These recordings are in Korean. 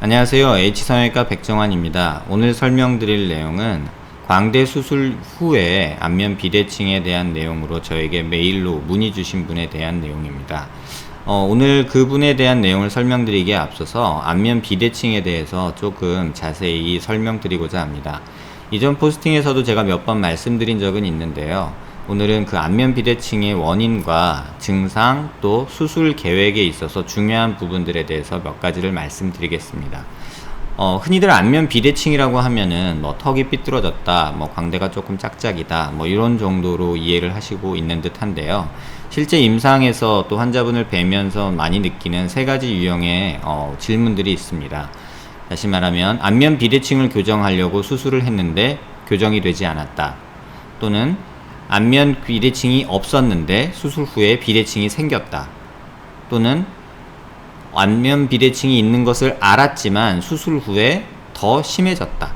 안녕하세요. H성형외과 백정환입니다. 오늘 설명드릴 내용은 광대 수술 후에 안면 비대칭에 대한 내용으로 저에게 메일로 문의 주신 분에 대한 내용입니다. 어, 오늘 그분에 대한 내용을 설명드리기에 앞서서 안면 비대칭에 대해서 조금 자세히 설명드리고자 합니다. 이전 포스팅에서도 제가 몇 번 말씀드린 적은 있는데요. 오늘은 그 안면 비대칭의 원인과 증상 또 수술 계획에 있어서 중요한 부분들에 대해서 몇 가지를 말씀드리겠습니다. 어, 흔히들 안면 비대칭이라고 하면은 뭐 턱이 삐뚤어졌다, 뭐 광대가 조금 짝짝이다, 뭐 이런 정도로 이해를 하시고 있는 듯 한데요. 실제 임상에서 또 환자분을 뵈면서 많이 느끼는 세 가지 유형의 어, 질문들이 있습니다. 다시 말하면 안면 비대칭을 교정하려고 수술을 했는데 교정이 되지 않았다. 또는 안면 비대칭이 없었는데 수술 후에 비대칭이 생겼다. 또는 안면 비대칭이 있는 것을 알았지만 수술 후에 더 심해졌다.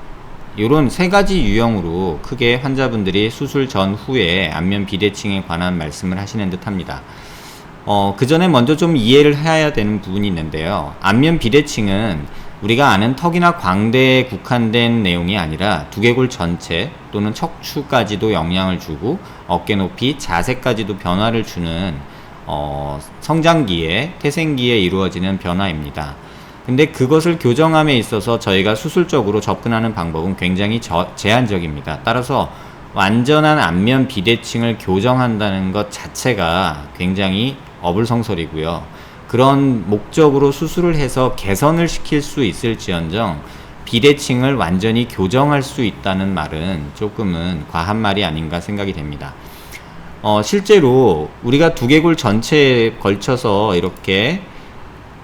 이런 세 가지 유형으로 크게 환자분들이 수술 전 후에 안면 비대칭에 관한 말씀을 하시는 듯 합니다. 어, 그 전에 먼저 좀 이해를 해야 되는 부분이 있는데요. 안면 비대칭은 우리가 아는 턱이나 광대에 국한된 내용이 아니라 두개골 전체 또는 척추까지도 영향을 주고 어깨 높이 자세까지도 변화를 주는 어, 성장기에 태생기에 이루어지는 변화입니다. 근데 그것을 교정함에 있어서 저희가 수술적으로 접근하는 방법은 굉장히 저, 제한적입니다. 따라서 완전한 안면 비대칭을 교정한다는 것 자체가 굉장히 어불성설이고요. 그런 목적으로 수술을 해서 개선을 시킬 수 있을지언정 비대칭을 완전히 교정할 수 있다는 말은 조금은 과한 말이 아닌가 생각이 됩니다. 어, 실제로 우리가 두개골 전체에 걸쳐서 이렇게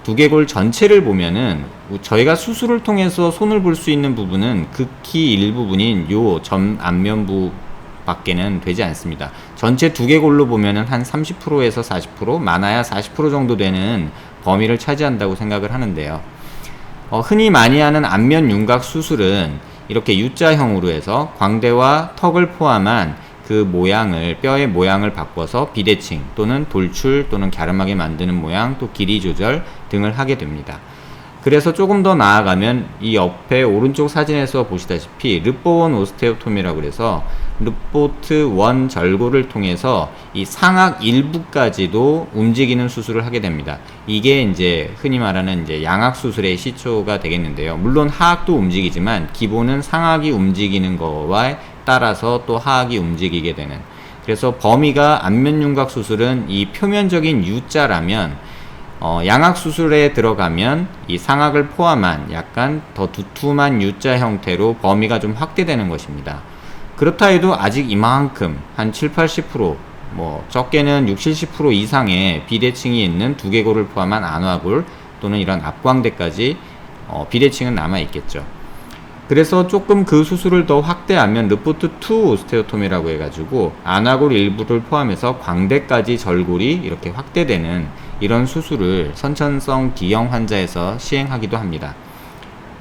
두개골 전체를 보면은 저희가 수술을 통해서 손을 볼 수 있는 부분은 극히 일부분인 요 점 안면부 밖에는 되지 않습니다. 전체 두개골로 보면은 한 30%에서 40% 많아야 40% 정도 되는 범위를 차지한다고 생각을 하는데요. 어, 흔히 많이 하는 안면 윤곽 수술은 이렇게 U자형으로 해서 광대와 턱을 포함한 그 모양을 뼈의 모양을 바꿔서 비대칭 또는 돌출 또는 갸름하게 만드는 모양 또 길이 조절 등을 하게 됩니다. 그래서 조금 더 나아가면 이 옆에 오른쪽 사진에서 보시다시피 르보원 오스테오토미라고 그래서 르보트 원 절골을 통해서 이 상악 일부까지도 움직이는 수술을 하게 됩니다. 이게 이제 흔히 말하는 이제 양악 수술의 시초가 되겠는데요. 물론 하악도 움직이지만 기본은 상악이 움직이는 거와 따라서 또 하악이 움직이게 되는. 그래서 범위가 안면윤곽 수술은 이 표면적인 U자라면 어, 양악 수술에 들어가면 이 상악을 포함한 약간 더 두툼한 U자 형태로 범위가 좀 확대되는 것입니다. 그렇다 해도 아직 이만큼 한 7, 80%뭐 적게는 60, 70% 이상의 비대칭이 있는 두개골을 포함한 안화골 또는 이런 앞광대까지 어, 비대칭은 남아 있겠죠. 그래서 조금 그 수술을 더 확대하면 르포트 2 오스테오토미라고 해가지고 안화골 일부를 포함해서 광대까지 절골이 이렇게 확대되는 이런 수술을 선천성 기형 환자에서 시행하기도 합니다.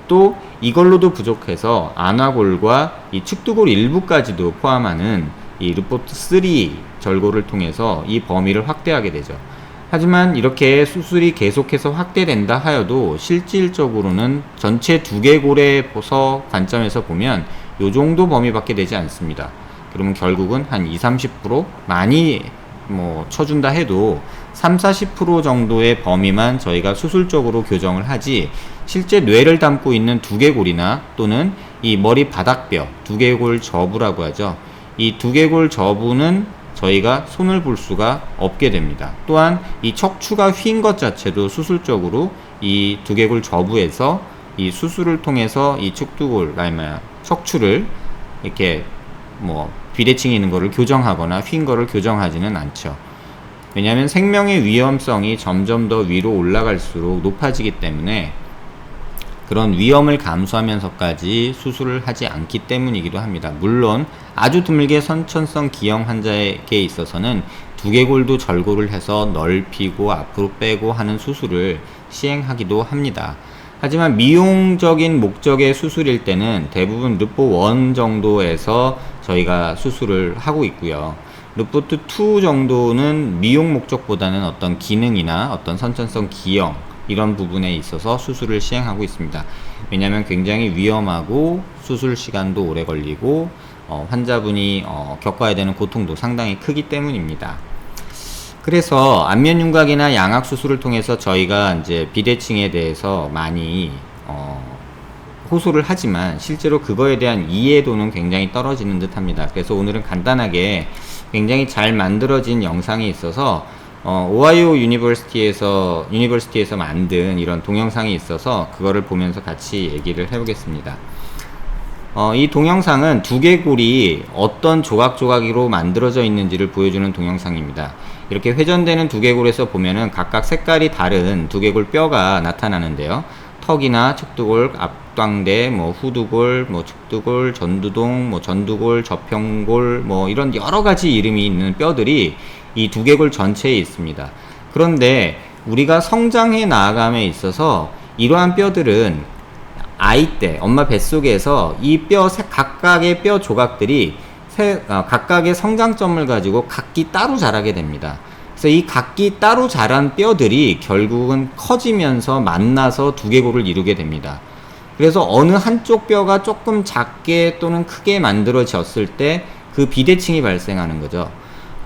또 이걸로도 부족해서 안화골과 이 측두골 일부까지도 포함하는 이 르포트 3 절골을 통해서 이 범위를 확대하게 되죠. 하지만 이렇게 수술이 계속해서 확대된다 하여도 실질적으로는 전체 두개골에서 관점에서 보면 이 정도 범위밖에 되지 않습니다. 그러면 결국은 한 20, 30% 많이 뭐 쳐준다 해도 3, 40% 정도의 범위만 저희가 수술적으로 교정을 하지 실제 뇌를 담고 있는 두개골이나 또는 이 머리 바닥뼈 두개골 저부라고 하죠. 이 두개골 저부는 저희가 손을 볼 수가 없게 됩니다. 또한 이 척추가 휜 것 자체도 수술적으로 이 두개골 저부에서 이 수술을 통해서 이 측두골, 아니면 척추를 이렇게 뭐 비대칭이 있는 거를 교정하거나 휜 거를 교정하지는 않죠. 왜냐하면 생명의 위험성이 점점 더 위로 올라갈수록 높아지기 때문에 그런 위험을 감수하면서까지 수술을 하지 않기 때문이기도 합니다. 물론 아주 드물게 선천성 기형 환자에게 있어서는 두개골도 절골을 해서 넓히고 앞으로 빼고 하는 수술을 시행하기도 합니다. 하지만 미용적인 목적의 수술일 때는 대부분 르포 1 정도에서 저희가 수술을 하고 있고요. 루포트 2 정도는 미용 목적보다는 어떤 기능이나 어떤 선천성 기형 이런 부분에 있어서 수술을 시행하고 있습니다. 왜냐하면 굉장히 위험하고 수술 시간도 오래 걸리고 어, 환자분이 어, 겪어야 되는 고통도 상당히 크기 때문입니다. 그래서 안면 윤곽이나 양악 수술을 통해서 저희가 이제 비대칭에 대해서 많이 어, 호소를 하지만 실제로 그거에 대한 이해도는 굉장히 떨어지는 듯 합니다. 그래서 오늘은 간단하게 굉장히 잘 만들어진 영상이 있어서 어, 오하이오 유니버시티에서 유니버시티에서 만든 이런 동영상이 있어서 그거를 보면서 같이 얘기를 해보겠습니다. 어, 이 동영상은 두개골이 어떤 조각조각으로 만들어져 있는지를 보여주는 동영상입니다. 이렇게 회전되는 두개골에서 보면은 각각 색깔이 다른 두개골 뼈가 나타나는데요. 턱이나 측두골, 앞광대, 뭐 후두골, 뭐 측두골, 전두동, 뭐 전두골, 저평골, 뭐 이런 여러 가지 이름이 있는 뼈들이 이 두개골 전체에 있습니다. 그런데 우리가 성장해 나아감에 있어서 이러한 뼈들은 아이 때 엄마 뱃속에서 이 뼈 각각의 뼈 조각들이 세, 어, 각각의 성장점을 가지고 각기 따로 자라게 됩니다. 그래서 이 각기 따로 자란 뼈들이 결국은 커지면서 만나서 두개골을 이루게 됩니다. 그래서 어느 한쪽 뼈가 조금 작게 또는 크게 만들어졌을 때 그 비대칭이 발생하는 거죠.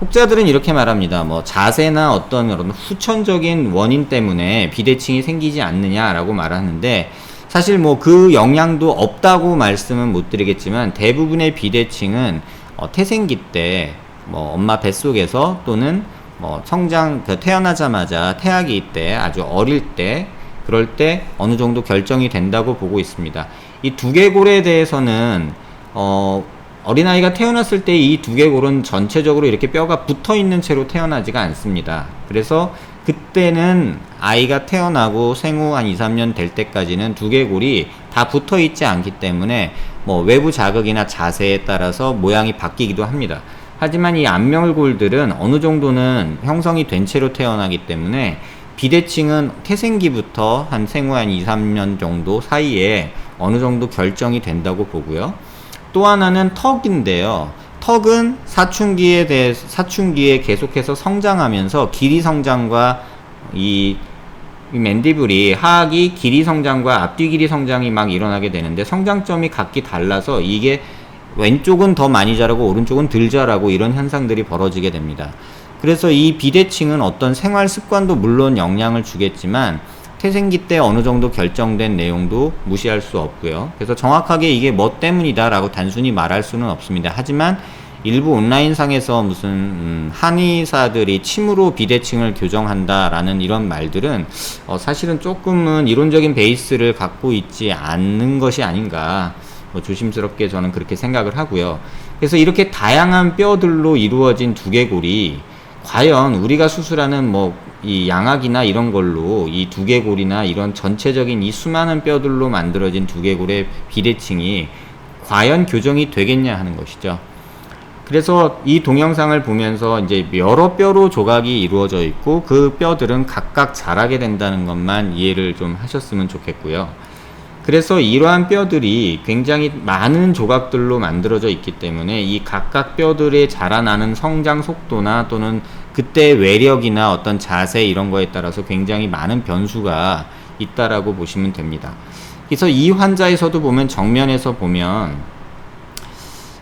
혹자들은 이렇게 말합니다. 뭐 자세나 어떤 그런 후천적인 원인 때문에 비대칭이 생기지 않느냐라고 말하는데 사실 뭐 그 영향도 없다고 말씀은 못 드리겠지만 대부분의 비대칭은 어, 태생기 때 뭐 엄마 뱃속에서 또는 뭐 성장 그 태어나자마자 태아기 때 아주 어릴 때 그럴 때 어느 정도 결정이 된다고 보고 있습니다. 이 두개골에 대해서는 어 어린아이가 태어났을 때 이 두개골은 전체적으로 이렇게 뼈가 붙어 있는 채로 태어나지가 않습니다. 그래서 그때는 아이가 태어나고 생후 한 2, 3년 될 때까지는 두개골이 다 붙어 있지 않기 때문에 뭐 외부 자극이나 자세에 따라서 모양이 바뀌기도 합니다. 하지만 이 안면골들은 어느 정도는 형성이 된 채로 태어나기 때문에 비대칭은 태생기부터 한 생후 한 2, 3년 정도 사이에 어느 정도 결정이 된다고 보고요. 또 하나는 턱인데요. 턱은 사춘기에 대해 사춘기에 계속해서 성장하면서 길이 성장과 이, 이 맨디블이 하악이 길이 성장과 앞뒤 길이 성장이 막 일어나게 되는데 성장점이 각기 달라서 이게 왼쪽은 더 많이 자라고 오른쪽은 덜 자라고 이런 현상들이 벌어지게 됩니다. 그래서 이 비대칭은 어떤 생활 습관도 물론 영향을 주겠지만 태생기 때 어느 정도 결정된 내용도 무시할 수 없고요. 그래서 정확하게 이게 뭐 때문이다라고 단순히 말할 수는 없습니다. 하지만 일부 온라인상에서 무슨 음, 한의사들이 침으로 비대칭을 교정한다라는 이런 말들은 어, 사실은 조금은 이론적인 베이스를 갖고 있지 않는 것이 아닌가 뭐 조심스럽게 저는 그렇게 생각을 하고요. 그래서 이렇게 다양한 뼈들로 이루어진 두개골이 과연 우리가 수술하는 뭐 이 양악이나 이런 걸로 이 두개골이나 이런 전체적인 이 수많은 뼈들로 만들어진 두개골의 비대칭이 과연 교정이 되겠냐 하는 것이죠. 그래서 이 동영상을 보면서 이제 여러 뼈로 조각이 이루어져 있고 그 뼈들은 각각 자라게 된다는 것만 이해를 좀 하셨으면 좋겠고요. 그래서 이러한 뼈들이 굉장히 많은 조각들로 만들어져 있기 때문에 이 각각 뼈들의 자라나는 성장 속도나 또는 그때 외력이나 어떤 자세 이런 거에 따라서 굉장히 많은 변수가 있다라고 보시면 됩니다. 그래서 이 환자에서도 보면 정면에서 보면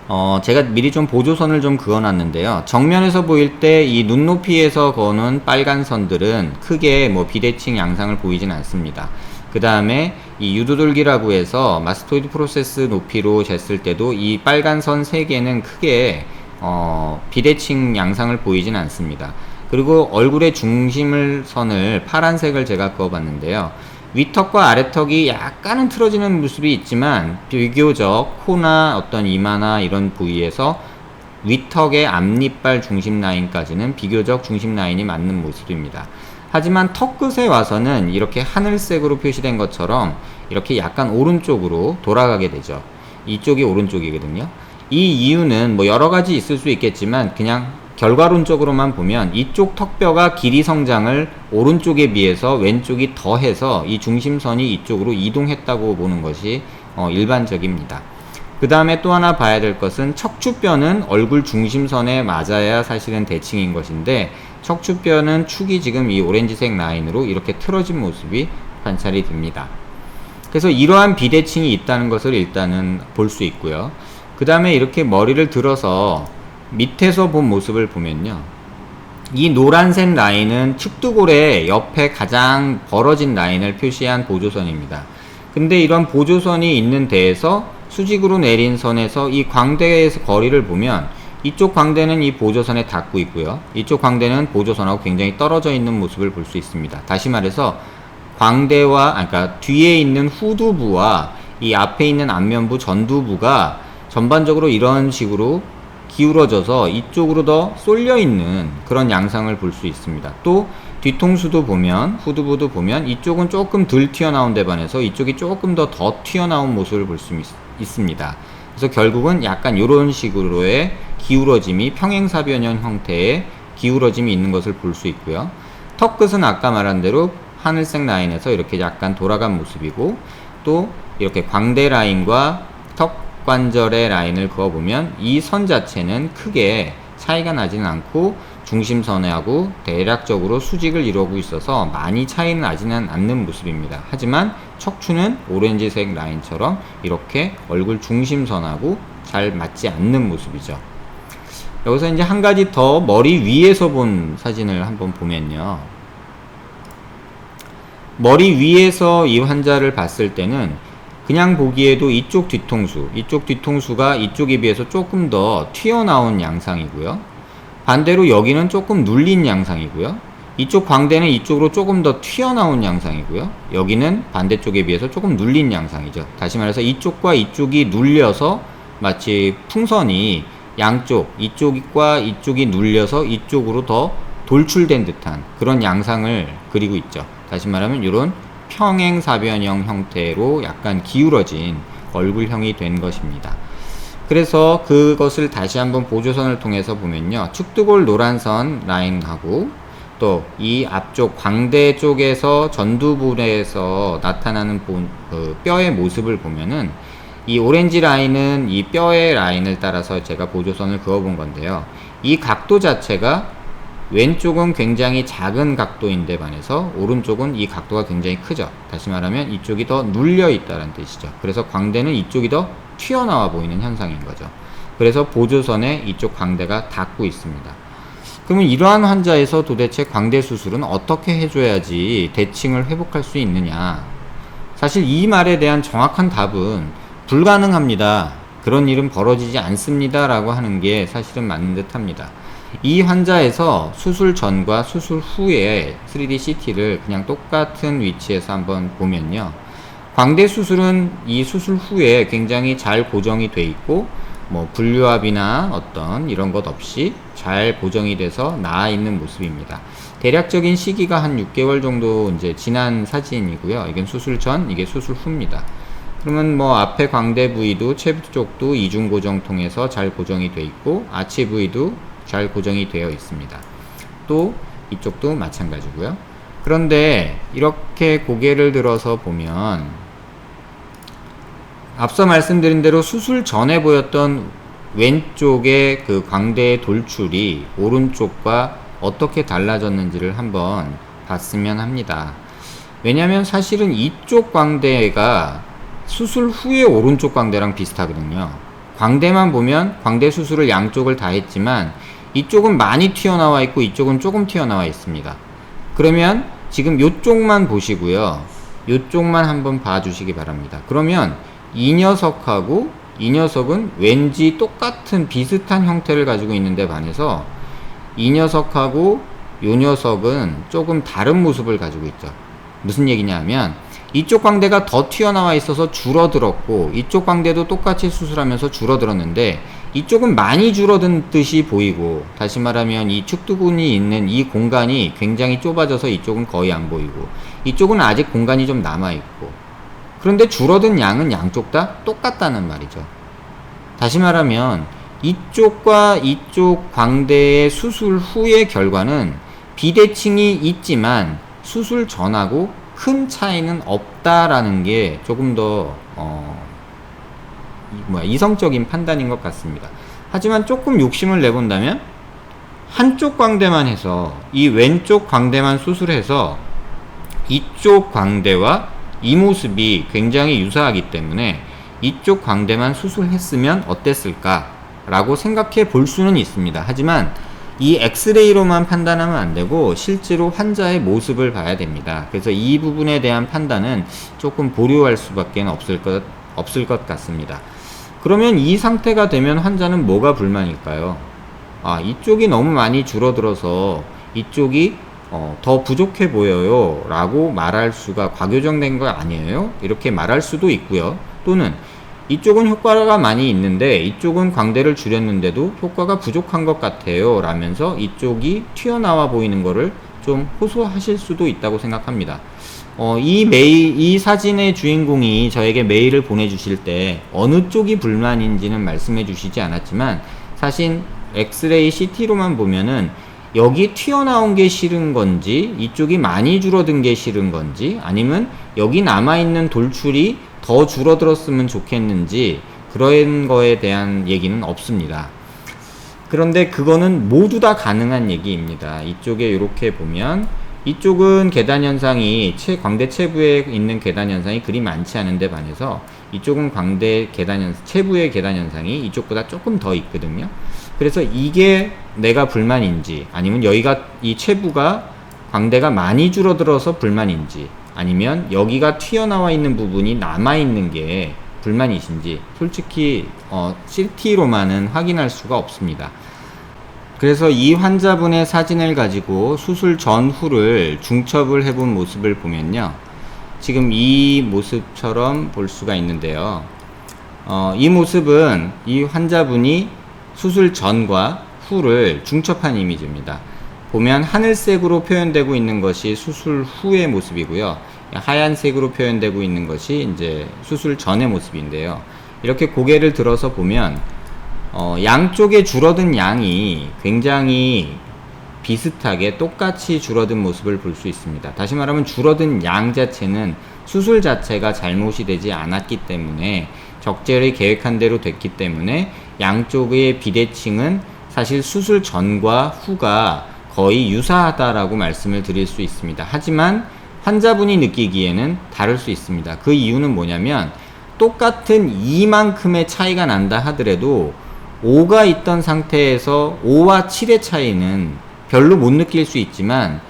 어 제가 미리 좀 보조선을 좀 그어놨는데요. 정면에서 보일 때 이 눈높이에서 거는 빨간 선들은 크게 뭐 비대칭 양상을 보이진 않습니다. 그 다음에 이 유도돌기라고 해서 마스토이드 프로세스 높이로 쟀을 때도 이 빨간 선 3개는 크게 어, 비대칭 양상을 보이진 않습니다. 그리고 얼굴의 중심을 선을 파란색을 제가 그어봤는데요. 위턱과 아래턱이 약간은 틀어지는 모습이 있지만 비교적 코나 어떤 이마나 이런 부위에서 위턱의 앞니빨 중심 라인까지는 비교적 중심 라인이 맞는 모습입니다. 하지만 턱 끝에 와서는 이렇게 하늘색으로 표시된 것처럼 이렇게 약간 오른쪽으로 돌아가게 되죠. 이쪽이 오른쪽이거든요. 이 이유는 뭐 여러 가지 있을 수 있겠지만 그냥 결과론적으로만 보면 이쪽 턱뼈가 길이 성장을 오른쪽에 비해서 왼쪽이 더해서 이 중심선이 이쪽으로 이동했다고 보는 것이 어 일반적입니다. 그 다음에 또 하나 봐야 될 것은 척추뼈는 얼굴 중심선에 맞아야 사실은 대칭인 것인데 척추뼈는 축이 지금 이 오렌지색 라인으로 이렇게 틀어진 모습이 관찰이 됩니다. 그래서 이러한 비대칭이 있다는 것을 일단은 볼 수 있고요. 그 다음에 이렇게 머리를 들어서 밑에서 본 모습을 보면요. 이 노란색 라인은 측두골의 옆에 가장 벌어진 라인을 표시한 보조선입니다. 근데 이런 보조선이 있는 데에서 수직으로 내린 선에서 이 광대에서 거리를 보면 이쪽 광대는 이 보조선에 닿고 있고요. 이쪽 광대는 보조선하고 굉장히 떨어져 있는 모습을 볼 수 있습니다. 다시 말해서 광대와 아 그러니까 뒤에 있는 후두부와 이 앞에 있는 안면부 전두부가 전반적으로 이런 식으로 기울어져서 이쪽으로 더 쏠려 있는 그런 양상을 볼 수 있습니다. 또 뒤통수도 보면 후두부도 보면 이쪽은 조금 덜 튀어나온 데 반해서 이쪽이 조금 더 더 튀어나온 모습을 볼 수 있습니다. 그래서 결국은 약간 이런 식으로의 기울어짐이 평행사변형 형태의 기울어짐이 있는 것을 볼 수 있고요. 턱 끝은 아까 말한 대로 하늘색 라인에서 이렇게 약간 돌아간 모습이고 또 이렇게 광대 라인과 턱 관절의 라인을 그어보면 이 선 자체는 크게 차이가 나지는 않고 중심선하고 대략적으로 수직을 이루고 있어서 많이 차이는 나지는 않는 모습입니다. 하지만 척추는 오렌지색 라인처럼 이렇게 얼굴 중심선하고 잘 맞지 않는 모습이죠. 여기서 이제 한 가지 더 머리 위에서 본 사진을 한번 보면요. 머리 위에서 이 환자를 봤을 때는 그냥 보기에도 이쪽 뒤통수, 이쪽 뒤통수가 이쪽에 비해서 조금 더 튀어나온 양상이고요. 반대로 여기는 조금 눌린 양상이고요. 이쪽 광대는 이쪽으로 조금 더 튀어나온 양상이고요. 여기는 반대쪽에 비해서 조금 눌린 양상이죠. 다시 말해서 이쪽과 이쪽이 눌려서 마치 풍선이 양쪽, 이쪽과 이쪽이 눌려서 이쪽으로 더 돌출된 듯한 그런 양상을 그리고 있죠. 다시 말하면 이런 평행사변형 형태로 약간 기울어진 얼굴형이 된 것입니다. 그래서 그것을 다시 한번 보조선을 통해서 보면요. 축두골 노란선 라인하고 또 이 앞쪽 광대 쪽에서 전두부에서 나타나는 본, 그 뼈의 모습을 보면은 이 오렌지 라인은 이 뼈의 라인을 따라서 제가 보조선을 그어본 건데요. 이 각도 자체가 왼쪽은 굉장히 작은 각도인데 반해서 오른쪽은 이 각도가 굉장히 크죠. 다시 말하면 이쪽이 더 눌려 있다는 뜻이죠. 그래서 광대는 이쪽이 더 튀어나와 보이는 현상인 거죠. 그래서 보조선에 이쪽 광대가 닿고 있습니다. 그러면 이러한 환자에서 도대체 광대 수술은 어떻게 해줘야지 대칭을 회복할 수 있느냐? 사실 이 말에 대한 정확한 답은 불가능합니다. 그런 일은 벌어지지 않습니다. 라고 하는 게 사실은 맞는 듯 합니다. 이 환자에서 수술 전과 수술 후에 3D CT를 그냥 똑같은 위치에서 한번 보면요. 광대 수술은 이 수술 후에 굉장히 잘 고정이 돼 있고 뭐 분류압이나 어떤 이런 것 없이 잘 고정이 돼서 나아 있는 모습입니다. 대략적인 시기가 한 6개월 정도 이제 지난 사진이고요. 이건 수술 전, 이게 수술 후입니다. 그러면 뭐 앞에 광대 부위도 체부 쪽도 이중 고정 통해서 잘 고정이 돼 있고 아치 부위도 잘 고정이 되어 있습니다. 또 이쪽도 마찬가지고요. 그런데 이렇게 고개를 들어서 보면 앞서 말씀드린 대로 수술 전에 보였던 왼쪽의 그 광대의 돌출이 오른쪽과 어떻게 달라졌는지를 한번 봤으면 합니다. 왜냐하면 사실은 이쪽 광대가 수술 후에 오른쪽 광대랑 비슷하거든요. 광대만 보면 광대 수술을 양쪽을 다 했지만 이쪽은 많이 튀어나와 있고 이쪽은 조금 튀어나와 있습니다. 그러면 지금 이쪽만 보시고요. 이쪽만 한번 봐주시기 바랍니다. 그러면 이 녀석하고 이 녀석은 왠지 똑같은 비슷한 형태를 가지고 있는데 반해서 이 녀석하고 이 녀석은 조금 다른 모습을 가지고 있죠. 무슨 얘기냐 하면 이쪽 광대가 더 튀어나와 있어서 줄어들었고 이쪽 광대도 똑같이 수술하면서 줄어들었는데 이쪽은 많이 줄어든 듯이 보이고 다시 말하면 이 축두근이 있는 이 공간이 굉장히 좁아져서 이쪽은 거의 안 보이고 이쪽은 아직 공간이 좀 남아 있고 그런데 줄어든 양은 양쪽 다 똑같다는 말이죠. 다시 말하면 이쪽과 이쪽 광대의 수술 후의 결과는 비대칭이 있지만 수술 전하고 큰 차이는 없다라는 게 조금 더 어, 뭐야 이성적인 판단인 것 같습니다. 하지만 조금 욕심을 내본다면 한쪽 광대만 해서 이 왼쪽 광대만 수술해서 이쪽 광대와 이 모습이 굉장히 유사하기 때문에 이쪽 광대만 수술했으면 어땠을까라고 생각해 볼 수는 있습니다. 하지만 이 엑스레이로만 판단하면 안 되고 실제로 환자의 모습을 봐야 됩니다. 그래서 이 부분에 대한 판단은 조금 보류할 수밖에 없을 것, 없을 것 같습니다. 그러면 이 상태가 되면 환자는 뭐가 불만일까요? 아, 이쪽이 너무 많이 줄어들어서 이쪽이 어, 더 부족해 보여요 라고 말할 수가 과교정된 거 아니에요? 이렇게 말할 수도 있고요. 또는 이쪽은 효과가 많이 있는데 이쪽은 광대를 줄였는데도 효과가 부족한 것 같아요 라면서 이쪽이 튀어나와 보이는 거를 좀 호소하실 수도 있다고 생각합니다. 어, 이 메일, 이 사진의 주인공이 저에게 메일을 보내주실 때 어느 쪽이 불만인지는 말씀해 주시지 않았지만 사실 엑스레이 CT로만 보면은 여기 튀어나온 게 싫은 건지 이쪽이 많이 줄어든 게 싫은 건지 아니면 여기 남아있는 돌출이 더 줄어들었으면 좋겠는지 그런 거에 대한 얘기는 없습니다. 그런데 그거는 모두 다 가능한 얘기입니다. 이쪽에 이렇게 보면 이쪽은 계단 현상이 체, 광대 체부에 있는 계단 현상이 그리 많지 않은데 반해서 이쪽은 광대 계단 현 체부의 계단 현상이 이쪽보다 조금 더 있거든요. 그래서 이게 내가 불만인지 아니면 여기가 이 체부가 광대가 많이 줄어들어서 불만인지 아니면 여기가 튀어나와 있는 부분이 남아 있는 게 불만이신지 솔직히 어, CT로만은 확인할 수가 없습니다. 그래서 이 환자분의 사진을 가지고 수술 전후를 중첩을 해본 모습을 보면요. 지금 이 모습처럼 볼 수가 있는데요. 어, 이 모습은 이 환자분이 수술 전과 후를 중첩한 이미지입니다. 보면 하늘색으로 표현되고 있는 것이 수술 후의 모습이고요. 하얀색으로 표현되고 있는 것이 이제 수술 전의 모습인데요. 이렇게 고개를 들어서 보면 어, 양쪽에 줄어든 양이 굉장히 비슷하게 똑같이 줄어든 모습을 볼 수 있습니다. 다시 말하면 줄어든 양 자체는 수술 자체가 잘못이 되지 않았기 때문에 적절히 계획한 대로 됐기 때문에 양쪽의 비대칭은 사실 수술 전과 후가 거의 유사하다라고 말씀을 드릴 수 있습니다. 하지만 환자분이 느끼기에는 다를 수 있습니다. 그 이유는 뭐냐면 똑같은 이만큼의 차이가 난다 하더라도 5가 있던 상태에서 5와 7의 차이는 별로 못 느낄 수 있지만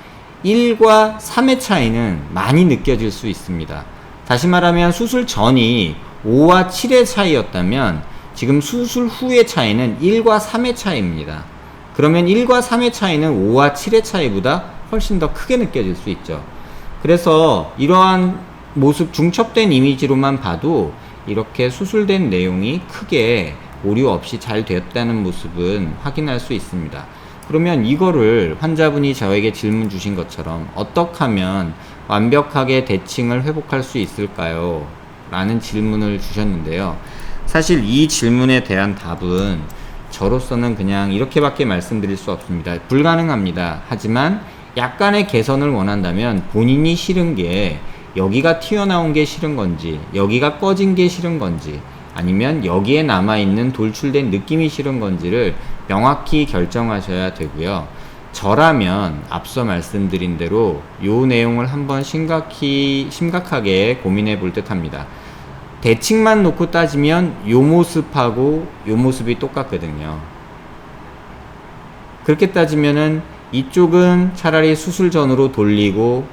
1과 3의 차이는 많이 느껴질 수 있습니다. 다시 말하면 수술 전이 5와 7의 차이였다면 지금 수술 후의 차이는 1과 3의 차이입니다. 그러면 1과 3의 차이는 5와 7의 차이보다 훨씬 더 크게 느껴질 수 있죠. 그래서 이러한 모습 중첩된 이미지로만 봐도 이렇게 수술된 내용이 크게 오류 없이 잘 되었다는 모습은 확인할 수 있습니다. 그러면 이거를 환자분이 저에게 질문 주신 것처럼 어떻게 하면 완벽하게 대칭을 회복할 수 있을까요? 라는 질문을 주셨는데요. 사실 이 질문에 대한 답은 저로서는 그냥 이렇게밖에 말씀드릴 수 없습니다. 불가능합니다. 하지만 약간의 개선을 원한다면 본인이 싫은 게 여기가 튀어나온 게 싫은 건지, 여기가 꺼진 게 싫은 건지, 아니면 여기에 남아있는 돌출된 느낌이 싫은 건지를 명확히 결정하셔야 되고요. 저라면 앞서 말씀드린 대로 이 내용을 한번 심각히, 심각하게 고민해 볼 듯 합니다. 대칭만 놓고 따지면 요 모습하고 요 모습이 똑같거든요. 그렇게 따지면은 이쪽은 차라리 수술 전으로 돌리고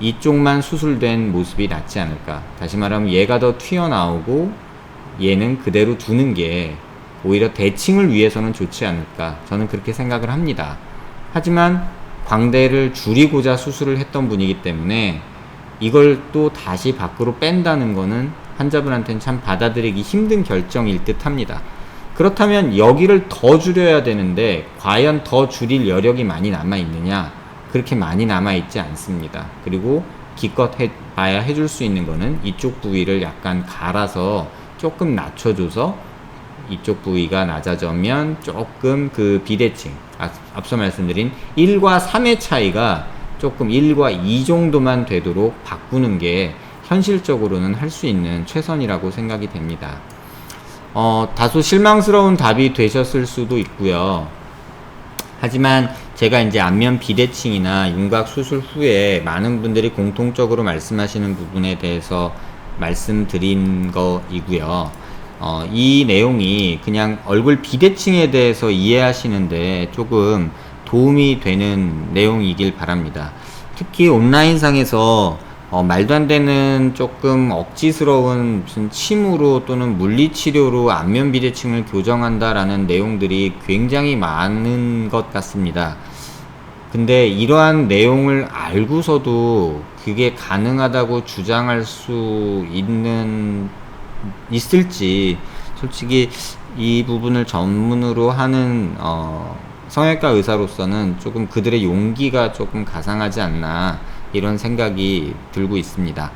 이쪽만 수술된 모습이 낫지 않을까. 다시 말하면 얘가 더 튀어나오고 얘는 그대로 두는 게 오히려 대칭을 위해서는 좋지 않을까. 저는 그렇게 생각을 합니다. 하지만 광대를 줄이고자 수술을 했던 분이기 때문에 이걸 또 다시 밖으로 뺀다는 거는 환자분한테는 참 받아들이기 힘든 결정일 듯 합니다. 그렇다면 여기를 더 줄여야 되는데 과연 더 줄일 여력이 많이 남아 있느냐? 그렇게 많이 남아 있지 않습니다. 그리고 기껏 해 봐야 해줄 수 있는 거는 이쪽 부위를 약간 갈아서 조금 낮춰줘서 이쪽 부위가 낮아지면 조금 그 비대칭 앞서 말씀드린 1과 3의 차이가 조금 1과 2 정도만 되도록 바꾸는 게 현실적으로는 할 수 있는 최선이라고 생각이 됩니다. 어, 다소 실망스러운 답이 되셨을 수도 있고요. 하지만 제가 이제 안면 비대칭이나 윤곽 수술 후에 많은 분들이 공통적으로 말씀하시는 부분에 대해서 말씀드린 거이고요. 어, 이 내용이 그냥 얼굴 비대칭에 대해서 이해하시는데 조금 도움이 되는 내용이길 바랍니다. 특히 온라인상에서 어, 말도 안 되는 조금 억지스러운 무슨 침으로 또는 물리치료로 안면 비대칭을 교정한다라는 내용들이 굉장히 많은 것 같습니다. 근데 이러한 내용을 알고서도 그게 가능하다고 주장할 수 있는 있을지 솔직히 이 부분을 전문으로 하는 어, 성형외과 의사로서는 조금 그들의 용기가 조금 가상하지 않나 이런 생각이 들고 있습니다.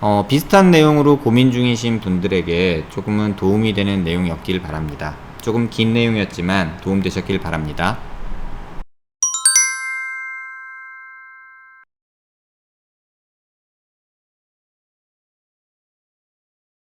어, 비슷한 내용으로 고민 중이신 분들에게 조금은 도움이 되는 내용이었길 바랍니다. 조금 긴 내용이었지만 도움되셨길 바랍니다.